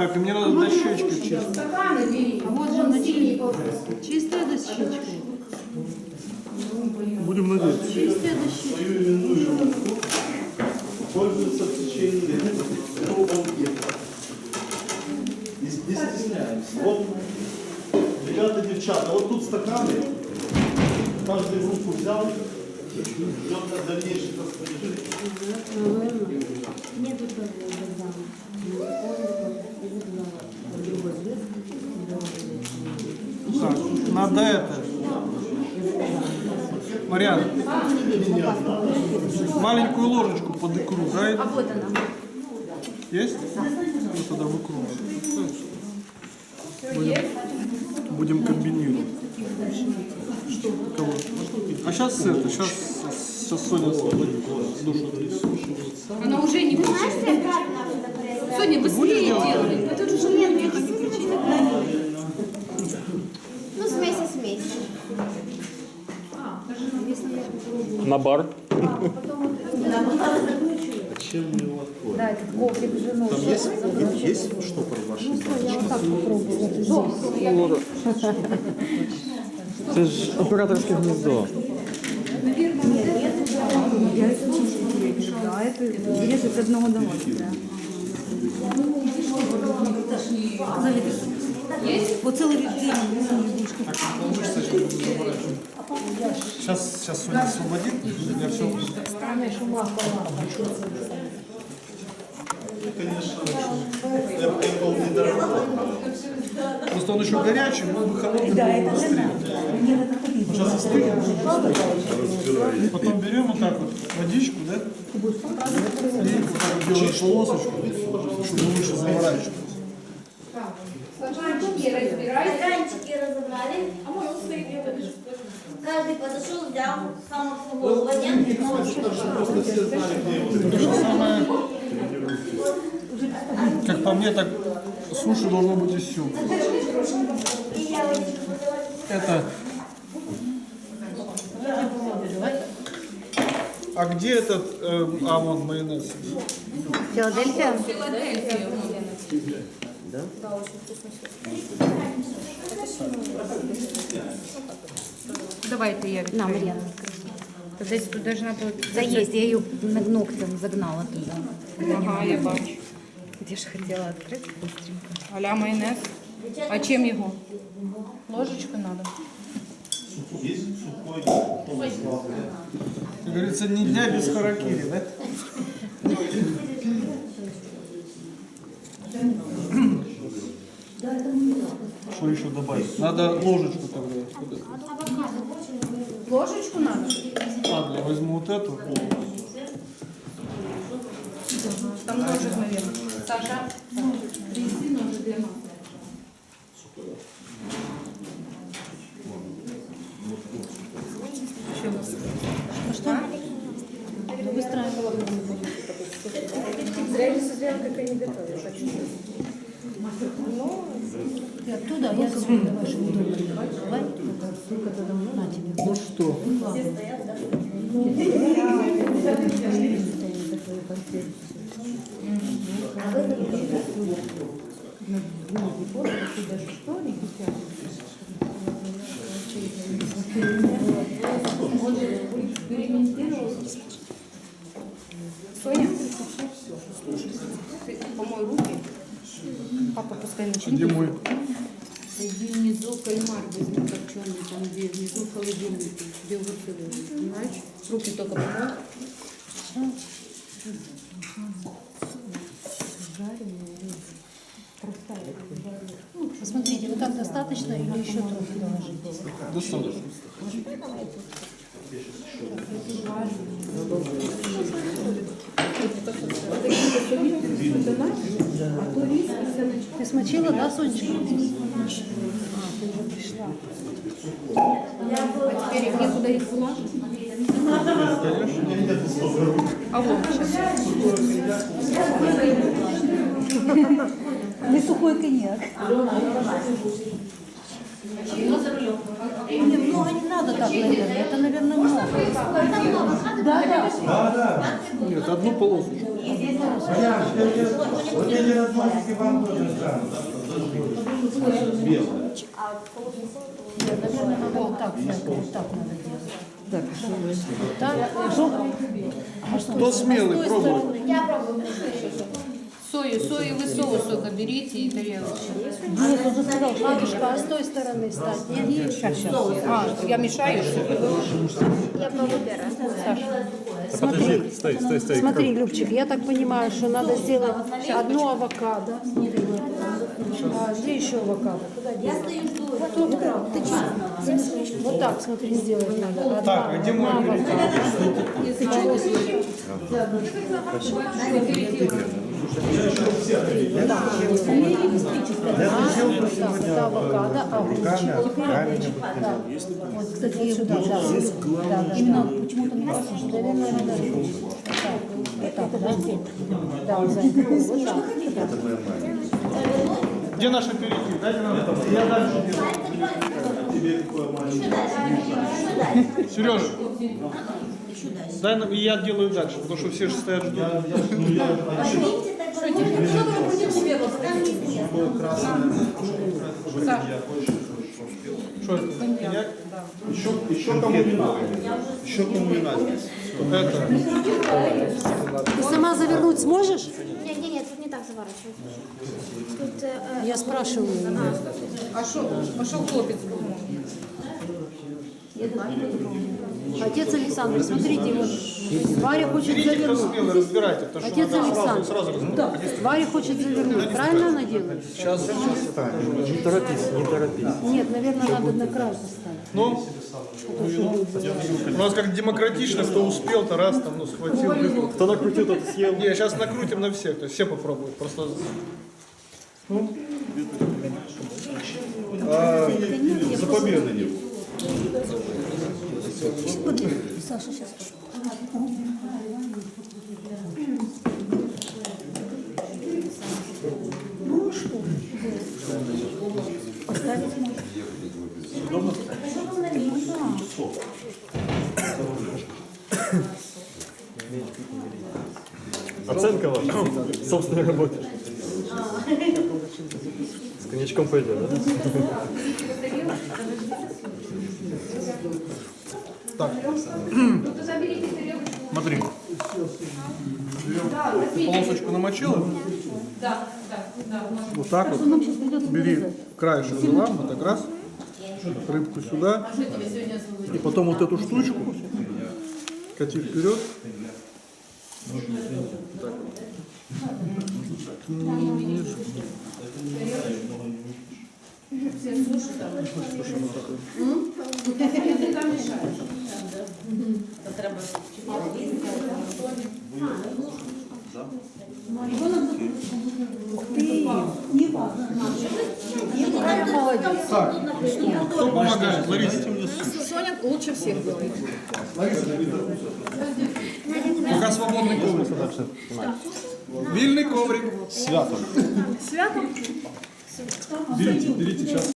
Так, и мне надо дощечкой чисто. Стаканы бери. А вот же на чистая дощечка. Будем надеяться. Чистая дощечка. пользуются в течение банкета. Не, стесняемся. Вот, ребята, девчата, вот тут стаканы. Каждый в руку взял. Ждем на дальнейшее распоряжение. Так, надо это. Марьяна, маленькую ложечку под икру, да? А вот она. Есть? Ну тогда в икру. Будем, будем комбинировать. Кого? А сейчас это, сейчас, сейчас Соня душу. Она уже не включает. Соня, быстрее делай. Это уже нет, я хочу включить. Ну, смесь и смесь. На бар. Чем мы его откроем? Да, этот коврик жену. Там есть, есть штопор в вашей Це ж операторське гніздо. Да, это режет одного. Есть? Вот целый день. Сейчас, сейчас Соня освободит, я все. Конечно, Apple недорогой. Просто он еще горячий, был бы холодный, было бы быстрее. Сейчас остынет. Потом берем вот так вот водичку, да? И вот так вот делаем полосочку, чтобы лучше заворачивать. Стаканчики разобрали. А стоит, я подожду. Каждый подошел, взял То же самое, как по мне, так суши должно быть и все. И я вот Это... А где этот, э, а вон майонез? Филадельфия? Давай ты я На, Марьяна. Десь тут должна бути. Заесть, я ее ногтем загнала туда. Ага, я бачу. Где же хотела открыть быстренько. Аля майонез. А чим його? Ложечку надо. Есть сухой, потом слабый. Как говорится, ни дня без харакири, да? Что еще добавить? Надо ложечку тогда. Ложечку надо? Ладно, я возьму вот эту. Там ножик, наверное. Саша. Ты оттуда, а я с вами ваши удобные. Давай. На тебе. Ну что? Соня, ты помой руки. Папа пускай Где начинит. мой? Кальмар возьми копченый, там где внизу в холодильнике, где огурцы лежат, понимаешь? Руки только помой. Посмотрите, вот так достаточно или еще трохи доложить? Достаточно. Ты смочила, да, Сонечка? А теперь их некуда их положить. А вот сейчас. Не сухой коньяк. Не, много не надо так, наверное. Это, наверное, много. Нет, одну полосочку. Вот эти размазки вам тоже так, Кто смелый, пробует. Я пробую. Сою, соевый соус только берите и тарелочку. Нет, он сказал, бабушка, а с той стороны стать? Нет, нет, сейчас, сейчас. А, я мешаю, что ли? Я пробую первый. Смотри, смотри, Любчик, я так понимаю, что надо сделать одну авокадо. А где еще авокадо? Я стою жду. Вот так, ты чё? Вот так, смотри, сделать надо. Одна, Так, а где мой авокадо. Вот так, авокадо. Да. Вот, кстати, вот сюда, да. Именно почему-то мне кажется, что, наверное, надо да? Вот за это. Где наш аперитив? Дайте нам это. Я дальше делаю. Тебе какое маленькое. Сереж, дай нам, и я делаю дальше, потому что все же стоят ждут. Так что вы будете себе Что это? Я- Еще, еще кому не надо. Еще кому не надо. Это. Ты сама завернуть сможешь? Нет, нет, нет, тут не так заворачивать. Тут э, Я спрашиваю. А что а шо хлопец был? Отец Александр, смотрите, вот Варя хочет Берите, кто завернуть. смелый, разбирайте, потому что Отец надо сразу, Александр. сразу разбирать. Варя хочет завернуть. Правильно она делает? Сейчас, Не торопись, не торопись. Нет, наверное, надо на край поставить. ну, у нас как демократично, кто успел, то раз там, ну, схватил. выпил. Кто накрутил, тот и съел. Не, сейчас накрутим на всех, то есть все попробуют. Просто ну, А, за победу не Сейчас. Оценка ваша. Собственной работы. С коньячком пойдет, да? Так. Смотри. Полосочку намочила? Да, да, да. Вот так вот. Бери краешек взяла, вот так раз. Рыбку сюда. И потом вот эту штучку кати вперед. Так вот. Ниже. Так, кто помогает? Лариса. Соня лучше всех делает. Пока свободный коврик. Вильный коврик. Свято. Берите, берите сейчас.